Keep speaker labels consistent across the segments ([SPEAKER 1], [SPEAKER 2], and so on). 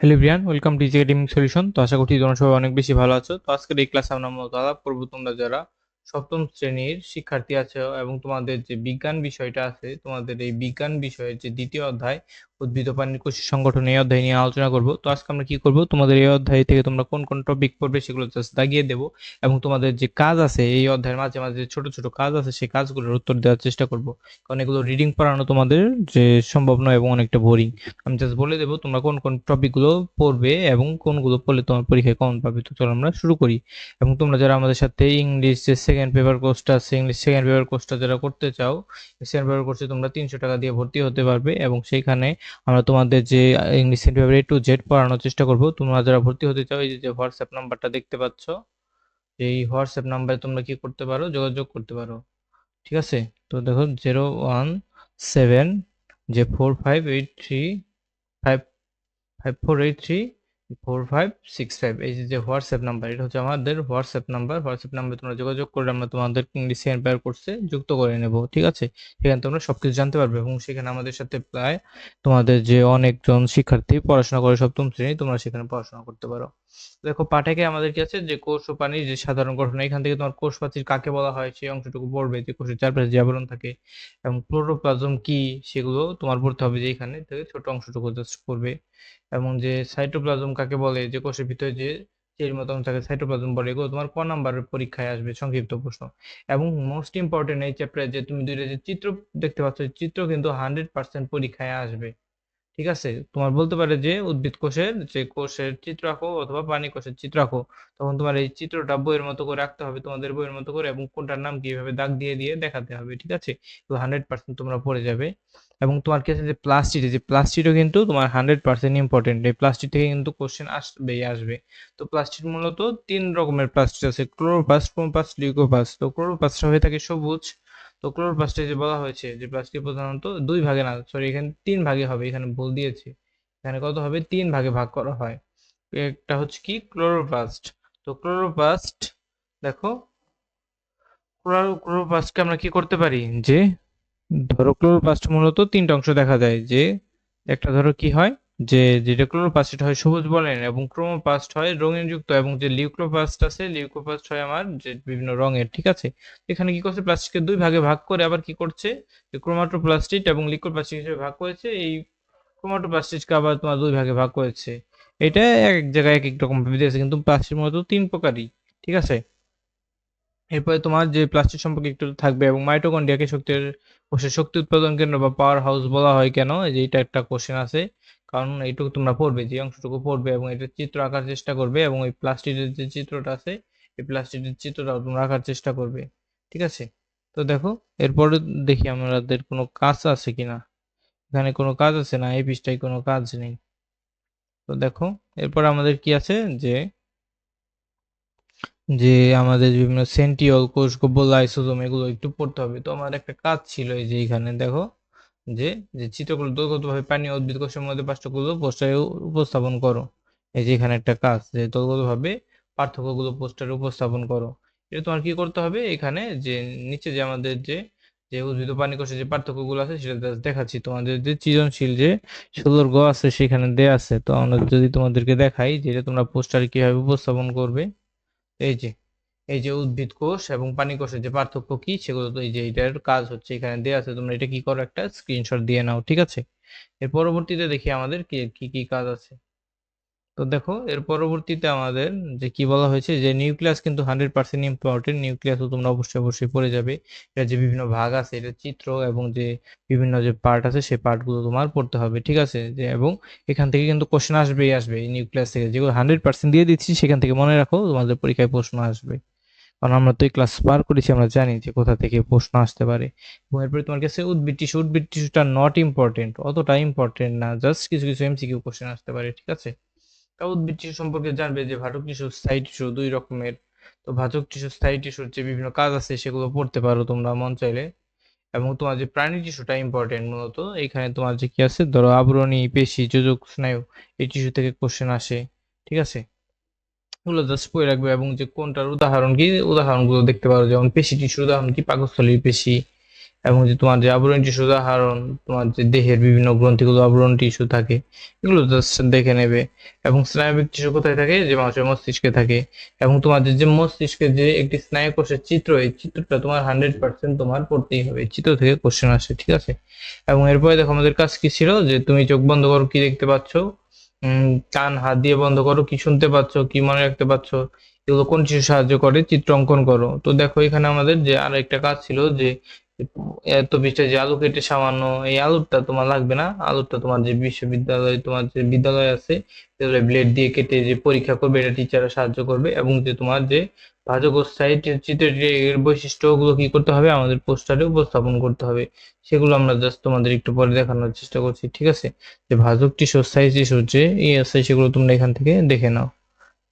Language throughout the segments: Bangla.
[SPEAKER 1] Hello Brian welcome to academic solution তো আশা করছি তোমরা সবাই অনেক বেশি ভালো আছো। তো আজকের এই ক্লাসে আমরা মূলত আলাপ করব তোমরা যারা সপ্তম শ্রেণির শিক্ষার্থী আছো এবং তোমাদের যে বিজ্ঞান বিষয়টা আছে, তোমাদের এই বিজ্ঞান বিষয়ের যে দ্বিতীয় অধ্যায়, উদ্ভিদ প্রাণীর কোষের সংগঠন এই অধ্যায় নিয়ে আলোচনা করব। তো আজকে আমরা কি করব? তোমাদের এই অধ্যায় থেকে তোমরা কোন কোন টপিক পড়বে সেগুলো জাস্ট দাগিয়ে দেবো এবং তোমাদের যে কাজ আছে এই অধ্যায়ের মাঝে মাঝে ছোট ছোট কাজ আছে সেই কাজগুলোর উত্তর দেওয়ার চেষ্টা করব। কারণ এগুলো রিডিং পড়ানো তোমাদের যে সম্ভব নয় এবং অনেকটা বোরিং আমি জাস্ট বলে দেবো তোমরা কোন কোন টপিকগুলো পড়বে এবং কোনগুলো পড়লে তোমার পরীক্ষায় কমন পাবে। তো চলো আমরা শুরু করি। এবং তোমরা যারা আমাদের সাথে ইংলিশ সেকেন্ড পেপার কোর্সটা আছে ইংলিশ সেকেন্ড পেপার কোর্সটা যারা করতে চাও সেকেন্ড পেপার কোর্সে তোমরা তিনশো টাকা দিয়ে ভর্তি হতে পারবে এবং সেইখানে আমরা তোমাদের যে English second paper A to Z পড়ানোর চেষ্টা করব। তোমরা যারা ভর্তি হতে চাও, এই যে হোয়াটসঅ্যাপ নাম্বারটা দেখতে পাচ্ছ, এই হোয়াটসঅ্যাপ নাম্বারে তোমরা কি করতে পারো, যোগাযোগ করতে পারো। ঠিক আছে? তো দেখো জিরো ওয়ান সেভেন যে four five eight three five five four eight three four five six five এই যে হোয়াটসঅ্যাপ নাম্বার এটা হচ্ছে আমাদের হোয়াটসঅ্যাপ নাম্বার হোয়াটসঅ্যাপ নাম্বারে তোমরা যোগাযোগ করে আমরা তোমাদের ইংলিশ এম্পায়ার কোর্সে যুক্ত করে নেব, ঠিক আছে? সেখানে তোমরা সবকিছু জানতে পারবে এবং সেখানে আমাদের সাথে প্রায় তোমাদের যে অনেকজন শিক্ষার্থী পড়াশোনা করে, সপ্তম শ্রেণি, তোমরা সেখানে পড়াশোনা করতে পারো। দেখো পাঠেকে আমাদের কি আছে? যে কোষ ও পানির যে সাধারণ গঠন, এখান থেকে তোমার কোষ প্রাচীর কাকে বলা হয়, সেই অংশটুকু পড়বে, যে কোষের চারপাশে যে আবরণ থাকে, এবং ক্লোরোপ্লাজম কি, সেগুলো তোমার পড়তে হবে যে এখানে ছোট অংশটুকু জাস্ট পড়বে। এবং যে সাইটোপ্লাজম কাকে বলে, যে কোষের ভিতরে যে এর মতন থাকে সাইটোপ্লাজম বলে এগুলো তোমার ক নাম্বারের পরীক্ষায় আসবে? সংক্ষিপ্ত প্রশ্ন। এবং মোস্ট ইম্পর্টেন্ট এই চ্যাপ্টারে যে তুমি দুইটা যে চিত্র দেখতে পাচ্ছ, চিত্র কিন্তু হান্ড্রেড পার্সেন্ট পরীক্ষায় আসবে। ঠিক আছে? তোমার বলতে পারে যে উদ্ভিদ কোষের যে কোষের চিত্র আঁকো অথবা প্রাণী কোষের চিত্র আঁকো তখন তোমার এই চিত্রটা বইয়ের মতো করে রাখতে হবে, তোমাদের বইয়ের মতো করে এবং কোনটার নাম কীভাবে দাগ দিয়ে দিয়ে দেখাতে হবে, ঠিক আছে? তো হান্ড্রেড পার্সেন্ট তোমরা পড়ে যাবে। এবং তোমার কাছে যে প্লাস্টিক যে প্লাস্টিকও কিন্তু তোমার হান্ড্রেড পার্সেন্ট ইম্পর্টেন্ট এই প্লাস্টিক থেকে কিন্তু কোশ্চেন আসবেই, আসবে। তো প্লাস্টিক মূলত তিন রকমের প্লাস্টিক আছে ক্লোরোপ্লাস্ট ক্রোমোপ্লাস্ট লিউকোপ্লাস্ট তো ক্লোরোপ্লাস্ট হয়ে থাকে সবুজ তো যে বলা হয়েছে যে প্লাস্টিক প্রধানত দুই ভাগে না সরি এখানে তিন ভাগে হবে, এখানে ভুল দিয়েছি। এখানে কত হবে? তিন ভাগে ভাগ করা হয়। একটা হচ্ছে কি? ক্লোরোপ্লাস্ট তো ক্লোরোপ্লাস্ট দেখো ক্লোরোপ্লাস্টকে আমরা কি করতে পারি? যে, ধরো ক্লোরোপ্লাস্ট মূলত তিনটা অংশ দেখা যায়। যে, একটা ধরো কি হয়? যে যেটা ক্লোরোপ্লাস্ট হয় সবুজ বলেন এবং ক্রোমোপ্লাস্ট হয় রঙিন যুক্ত এবং যে লিউক্লোপ্লাস্ট আছে লিউকোপ্লাস্ট হয় আমার যে বিভিন্ন রঙের, ঠিক আছে? এখানে কি করছে? প্লাস্টিককে দুই ভাগে ভাগ করে আবার কি করছে? ক্রোমাটোপ্লাস্টিক এবং লিকোপ্লাস্টিক হিসেবে ভাগ করেছে, এই ক্রোমাটোপ্লাস্টিককে আবার তোমার দুই ভাগে ভাগ করেছে। এটা এক এক জায়গায় এক এক রকম ভাবে দিয়েছে, কিন্তু প্লাস্টিক মূলত তিন প্রকারই, ঠিক আছে? এরপরে তোমার যে প্লাস্টিক সম্পর্কে একটু থাকবে এবং মাইটোকন্ড্রিয়াকে শক্তির কোষের শক্তি উৎপাদন কেন্দ্র বা পাওয়ার হাউস বলা হয় কেন? যে এটা একটা কোশ্চেন আছে। কারণ এইটুকু তোমরা পড়বে, যে অংশটুকু পড়বে এবং এটা চিত্র আঁকার চেষ্টা করবে এবং এই প্লাস্টিকের যে চিত্রটা আছে, এই প্লাস্টিকের চিত্রটাও তোমরা আঁকার চেষ্টা করবে, ঠিক আছে? তো দেখো, এরপরে দেখি আমাদের কোনো কাজ আছে কিনা। এখানে কোনো কাজ আছে না? এই পৃষ্ঠায় কোনো কাজ নেই। তো দেখো, এরপর আমাদের কি আছে? যে যে আমাদের বিভিন্ন সেন্টিওল কোষ, গোবর, লাইসোজোম, এগুলো একটু পড়তে হবে। তো আমার একটা কাজ ছিল এই যে এখানে, দেখো। যে যে চিত্রগুলো দলগতভাবে পানি উদ্ভিদ কোষের মধ্যে পার্থক্যগুলো পোস্টারে উপস্থাপন করো। এই যে এখানে একটা কাজ, যে দলগতভাবে পার্থক্যগুলো পোস্টারে উপস্থাপন করো। এটা তোমার কি করতে হবে? এখানে যে, নিচে যে আমাদের যে যে উদ্ভিদ ও পানি কোষের যে পার্থক্যগুলো আছে সেটা দেখাচ্ছি। তোমাদের যে সৃজনশীল যে সুদর্গ আছে সেখানে দেয়া আছে। তো আমরা যদি তোমাদেরকে দেখাই যেটা তোমরা পোস্টারে কীভাবে উপস্থাপন করবে। এই যে এই যে উদ্ভিদ কোষ এবং পানি কোষের যে পার্থক্য কি, সেগুলো তো এই যে এটার কাজ হচ্ছে এখানে দেওয়া আছে, তোমরা এটা কি করো একটা স্ক্রিনশট দিয়ে নাও, ঠিক আছে? এর পরবর্তীতে দেখি আমাদের কি কি কাজ আছে। তো দেখো, এর পরবর্তীতে আমাদের যে কি বলা হয়েছে যে নিউক্লিয়াস কিন্তু হান্ড্রেড পার্সেন্ট ইম্পর্টেন্ট নিউক্লিয়াসও তোমরা অবশ্যই অবশ্যই পড়ে যাবে। এটা যে বিভিন্ন ভাগ আছে এটা চিত্র এবং যে বিভিন্ন যে পার্ট আছে সেই পার্টগুলো তোমার পড়তে হবে, ঠিক আছে? যে এবং এখান থেকে কিন্তু কোশ্চেন আসবেই আসবে নিউক্লিয়াস থেকে। যেগুলো হান্ড্রেড পার্সেন্ট দিয়ে দিচ্ছি, সেখান থেকে মনে রাখো তোমাদের পরীক্ষায় প্রশ্ন আসবে। কারণ আমরা তো এই ক্লাস পার করেছি, আমরা জানি যে কোথা থেকে প্রশ্ন আসতে পারে। এবং এরপরে তোমার কাছে উদ্ভিদ টিস্যু উদ্ভিদ টিস্যুটা নট ইম্পর্টেন্ট অতটা ইম্পর্টেন্ট না জাস্ট কিছু কিছু এমসিকিউ কোশ্চেন আসতে পারে, ঠিক আছে? তা উদ্ভিদ টিস্যু সম্পর্কে জানবে যে ভাটক টিস্যু স্থায়ী টিস্যু দুই রকমের। তো ভাজক টিস্যু স্থায়ী টিস্যুর যে বিভিন্ন কাজ আছে, সেগুলো পড়তে পারো তোমরা মন চাইলে। এবং তোমার যে প্রাণী টিস্যুটা ইম্পর্টেন্ট মূলত, এখানে তোমার যে কি আছে, ধরো আবরণী, পেশি, যোজক, স্নায়ু, এই টিস্যু থেকে কোশ্চেন আসে, ঠিক আছে? এগুলো জাস্ট পড়ে রাখবে এবং যে কোনটার উদাহরণ কি? উদাহরণগুলো দেখতে পারো, যেমন পেশি টিস্যুর উদাহরণ কি? পাকস্থলীর পেশি এবং যে তোমার যে আবরণী টিস্যু উদাহরণ, তোমার যে দেহের বিভিন্ন গ্রন্থিগুলো আবরণ টিস্যু থাকে, এগুলো জাস্ট দেখে নেবে। এবং স্নায়বিক টিস্যু কোথায় থাকে? যে মানুষের মস্তিষ্কে থাকে। এবং তোমাদের যে মস্তিষ্কে যে একটি স্নায়ু কোষের চিত্র, এই চিত্রটা তোমার হান্ড্রেড পার্সেন্ট তোমার পড়তেই হবে। চিত্র থেকে কোশ্চেন আসে, ঠিক আছে? এবং এরপরে দেখো আমাদের কাজ কি ছিল? যে তুমি চোখ বন্ধ করো, কি দেখতে পাচ্ছ? কান, হাত দিয়ে বন্ধ করো, কি শুনতে পাচ্ছ, কি মনে রাখতে পারছ এগুলো কোন কিছু সাহায্য করে? চিত্র অঙ্কন করো। তো দেখো, এখানে আমাদের যে আরও একটা কাজ ছিল যে এত পৃষ্ঠা যে আলু কেটে সামান্য এই আলুটা তোমার লাগবে না। আলুটা তোমার যে বিশ্ববিদ্যালয়, তোমার যে বিদ্যালয় আছে ব্লেড দিয়ে কেটে যে পরীক্ষা করবে, এটা টিচাররা সাহায্য করবে এবং যে তোমার যে ভাজক সাইট চিত্রের বৈশিষ্ট্যগুলো কি করতে হবে? আমাদের পোস্টারে উপস্থাপন করতে হবে। সেগুলো আমরা জাস্ট তোমাদের একটু পরে দেখানোর চেষ্টা করছি, ঠিক আছে? যে ভাজক টিস্যু সাইজ টিস্যুর যে ই আছে, সেগুলো তোমরা এখান থেকে দেখে নাও।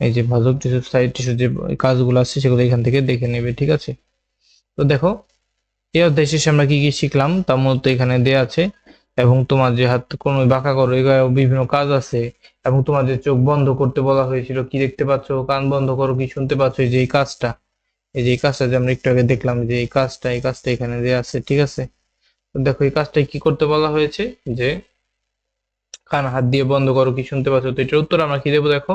[SPEAKER 1] এই যে ভাজক টিস্যু সাইজ টিস্যুর যে কাজগুলো আছে, সেগুলো এখান থেকে দেখে নেবে, ঠিক আছে? তো দেখো এই অধ্যায় শেষে আমরা কি কি শিখলাম তার মধ্যে এখানে দেয়া আছে। এবং তোমার যে হাত কোনো বাঁকা করো বিভিন্ন কাজ আছে। এবং তোমার যে চোখ বন্ধ করতে বলা হয়েছিল, কি দেখতে পাচ্ছ? কান বন্ধ করো, কি শুনতে পাচ্ছ? যে এই কাজটা। এই যে এই কাজটা যে আমরা একটু আগে দেখলাম যে এই কাজটা এই কাজটা এখানে দেয়া আছে, ঠিক আছে? দেখো, এই কাজটা কি করতে বলা হয়েছে? যে কান হাত দিয়ে বন্ধ করো, কি শুনতে পাচ্ছ? তো এটার উত্তর আমরা কি দেবো দেখো?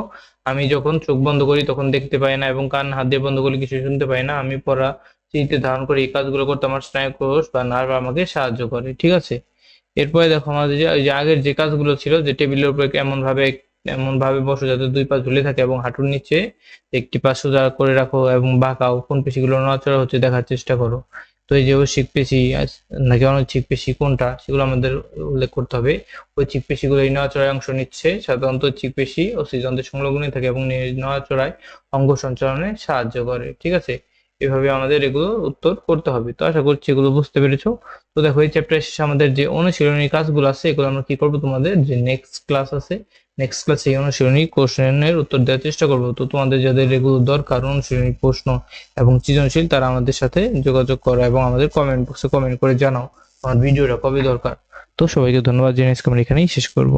[SPEAKER 1] আমি যখন চোখ বন্ধ করি তখন দেখতে পাই না এবং কান হাত দিয়ে বন্ধ করলে কিছু শুনতে পাই না। আমি পড়া চিন্তে ধারণ করে এই কাজগুলো করতে আমার স্নায়ুকোষ বা নার্ভ আমাকে সাহায্য করে, ঠিক আছে? এরপরে দেখো আমাদের যে আগের যে কাজগুলো ছিল, যে টেবিলের উপরে এমন ভাবে এমন ভাবে বসো যাতে দুই পা ঝুলে থাকে এবং হাঁটুর নিচে একটি পা সোজা করে রাখো এবং বাঁকাও, কোন পেশিগুলো নড়াচড়া হচ্ছে দেখার চেষ্টা করো। তো এই যে ঐচ্ছিক পেশি নাকি অনৈচ্ছিক পেশি কোনটা, সেগুলো আমাদের উল্লেখ করতে হবে। ওই ঐচ্ছিক পেশিগুলো এই নড়াচড়ায় অংশ নিচ্ছে, সাধারণত ঐচ্ছিক পেশি অস্থিযন্ত্রের সংলগ্নই থাকে এবং নড়াচড়ায় অঙ্গ সঞ্চালনে সাহায্য করে, ঠিক আছে? এভাবে আমাদের এগুলো উত্তর করতে হবে। তো আশা করছি এগুলো বুঝতে পেরেছ। তো দেখো, এই চ্যাপ্টার শেষে আমাদের যে অনুশীলনী কাজগুলো আছে, এগুলো আমরা কি করব তোমাদের? যে নেক্সট ক্লাস আছে নেক্সট ক্লাসে এই অনুশীলনী কোশ্চেনের উত্তর দেওয়ার চেষ্টা করব। তো তোমাদের যাদের এগুলো দরকার, অনুশীলনী প্রশ্ন এবং সৃজনশীল, তারা আমাদের সাথে যোগাযোগ করো এবং আমাদের কমেন্ট বক্সে কমেন্ট করে জানাও আমার ভিডিওটা কবে দরকার। তো সবাইকে ধন্যবাদ জানিয়ে আজকে আমরা এখানেই শেষ করব।